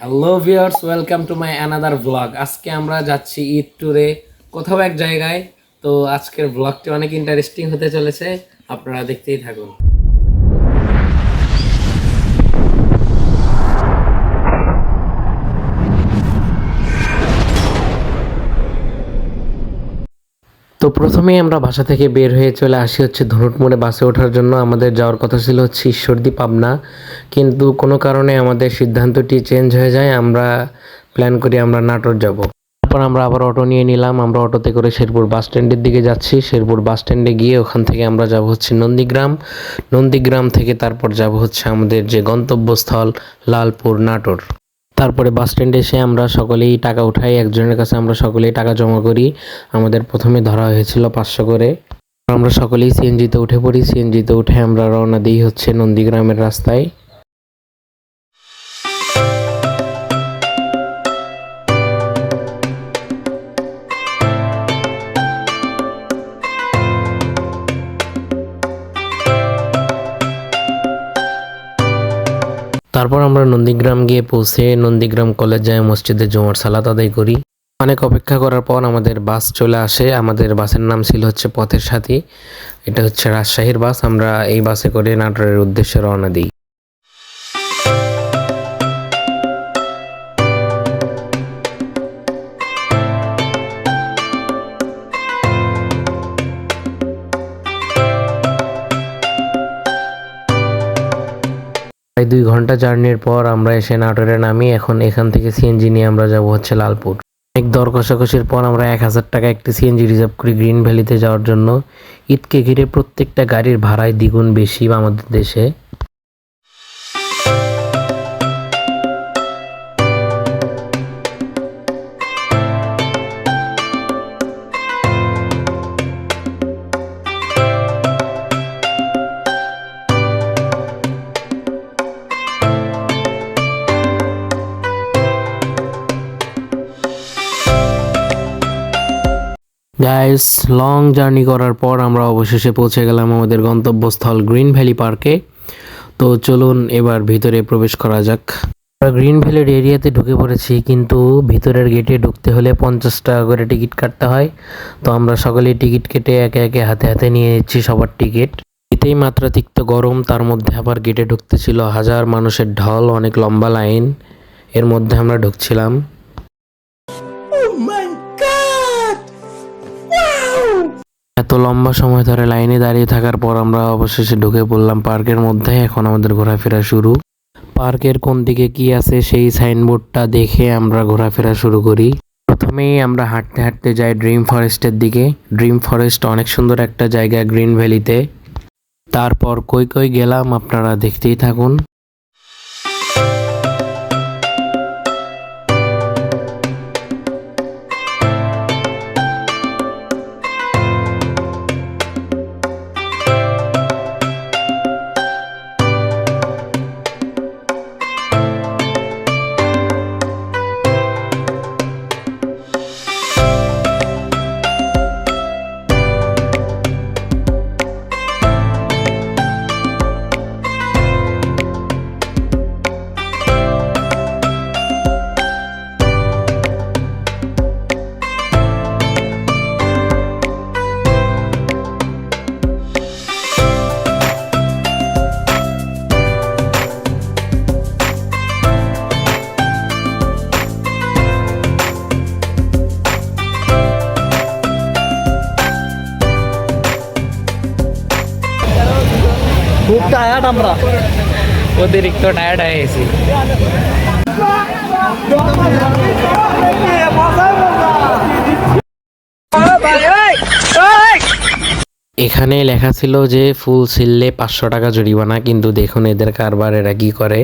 Hello viewers welcome to my another blog আজকে আমরা যাচ্ছি ঈদ ট্যুরে কোথাও এক জায়গায়। তো আজকের ব্লগটি অনেক ইন্টারেস্টিং হতে চলেছে। আপনারা দেখতেই থাকুন। প্রথমেই আমরা বাসা থেকে বের হয়ে চলে আসি হচ্ছে ধনুট মোড়ে বাসে ওঠার জন্য। আমাদের যাওয়ার কথা ছিল হচ্ছে ঈশ্বরদী, পাবনা। কিন্তু কোনো কারণে আমাদের সিদ্ধান্তটি চেঞ্জ হয়ে যায়। আমরা প্ল্যান করি আমরা নাটোর যাব। তারপর আমরা আবার অটো নিয়ে নিলাম। আমরা অটোতে করে শেরপুর বাস স্ট্যান্ডের দিকে যাচ্ছি। শেরপুর বাস স্ট্যান্ডে গিয়ে ওখান থেকে আমরা যাব হচ্ছে নন্দীগ্রাম। নন্দীগ্রাম থেকে তারপর যাব হচ্ছে আমাদের যে গন্তব্যস্থল লালপুর, নাটোর। তারপরে বাস স্ট্যান্ডে এসে আমরা সকলেই টাকা উঠাই, একজনের কাছে আমরা সকলেই টাকা জমা করি। আমাদের প্রথমে ধরা হয়েছিল পাঁচশো করে। আমরা সকলেই সিএনজিতে উঠে পড়ি। সিএনজিতে উঠে আমরা রওনা দিই হচ্ছে নন্দীগ্রামের রাস্তায়। তারপর আমরা নন্দীগ্রাম গিয়ে পৌঁছে নন্দীগ্রাম কলেজ যায়, মসজিদে জুমার সালাত আদায় করি। অনেক অপেক্ষা করার পর আমাদের বাস চলে আসে। আমাদের বাসের নাম ছিল হচ্ছে পথের সাথী। এটা হচ্ছে রাজশাহীর বাস। আমরা এই বাসে করে নাটোরের উদ্দেশ্যে রওনা দিই। প্রায় দুই ঘণ্টা জার্নির পর আমরা এসে নাটোরে নামি, এখন এখান থেকে সিএনজি নিয়ে আমরা যাব হচ্ছে লালপুর। অনেক দর কষাকষির পর আমরা এক হাজার টাকা একটি সিএনজি রিজার্ভ করি গ্রিন ভ্যালিতে যাওয়ার জন্য। ঈদকে ঘিরে প্রত্যেকটা গাড়ির ভাড়ায় দ্বিগুণ বেশি আমাদের দেশে। গাইস লং জার্নি করার পর আমরা অবশেষে পৌঁছে গেলাম আমাদের গন্তব্যস্থল গ্রিন ভ্যালি পার্কে তো চলুন এবার ভিতরে প্রবেশ করা যাক। আমরা গ্রিন ভ্যালির এরিয়াতে ঢুকে পড়েছি, কিন্তু ভিতরের গেটে ঢুকতে হলে পঞ্চাশ টাকা করে টিকিট কাটতে হয়। তো আমরা সকলেই টিকিট কেটে একে একে হাতে হাতে নিয়ে নিচ্ছি সবার টিকিট। এতেই মাত্রাতিক্ত গরম, তার মধ্যে আবার গেটে ঢুকতে ছিল হাজার মানুষের ঢল, অনেক লম্বা লাইন এর মধ্যে আমরা ঢুকছিলাম। এত লম্বা সময় ধরে লাইনে দাঁড়িয়ে থাকার পর আমরা অবশেষে ঢুকে পড়লাম পার্কের মধ্যে। এখন আমাদের ঘোরাফেরা শুরু। পার্কের কোন দিকে কি আছে সেই সাইনবোর্ডটা দেখে আমরা ঘোরাফেরা শুরু করি। প্রথমেই আমরা হাঁটতে হাঁটতে যাই ড্রিম ফরেস্টের দিকে। ড্রিম ফরেস্ট অনেক সুন্দর একটা জায়গা গ্রিন ভ্যালিতে। তারপর কই কই গেলাম আপনারা দেখতেই থাকুন। টায়ার্ড আমরা। অতিরিক্ত টায়ার্ড হয়ে গেছি। এখানে লেখা ছিল যে ফুল ছিললে পাঁচশো টাকা জরিমানা কিন্তু দেখুন এদের কারবার এরা কি করে।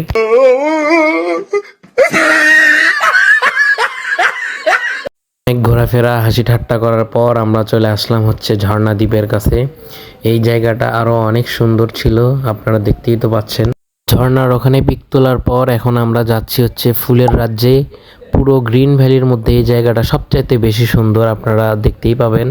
অনেক ঘোরাফেরা হাসি ঠাট্টা করার পর আমরা চলে আসলাম হচ্ছে ঝর্ণা দ্বীপের কাছে। এই জায়গাটা আরও অনেক সুন্দর ছিল, আপনারা দেখতেই তো পাচ্ছেন। ঝর্ণার ওখানে পিক তোলার পর এখন আমরা যাচ্ছি হচ্ছে ফুলের রাজ্যে। পুরো গ্রিন ভ্যালির মধ্যে এই জায়গাটা সবচাইতে বেশি সুন্দর, আপনারা দেখতেই পাবেন।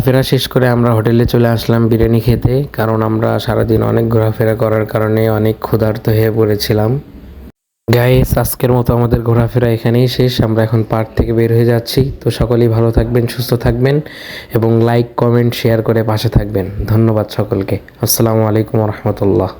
ঘোরাফেরা শেষ করে আমরা হোটেলে চলে আসলাম বিরিয়ানি খেতে, কারণ আমরা সারাদিন অনেক ঘোরাফেরা করার কারণে অনেক ক্ষুধার্ত হয়ে পড়েছিলাম। গাইস আজকের মতো আমাদের ঘোরাফেরা এখানেই শেষ। আমরা এখন পার্ক থেকে বের হয়ে যাচ্ছি। তো সকলেই ভালো থাকবেন, সুস্থ থাকবেন এবং লাইক কমেন্ট শেয়ার করে পাশে থাকবেন। ধন্যবাদ সকলকে। আসসালামু আলাইকুম রহমতুল্লাহ।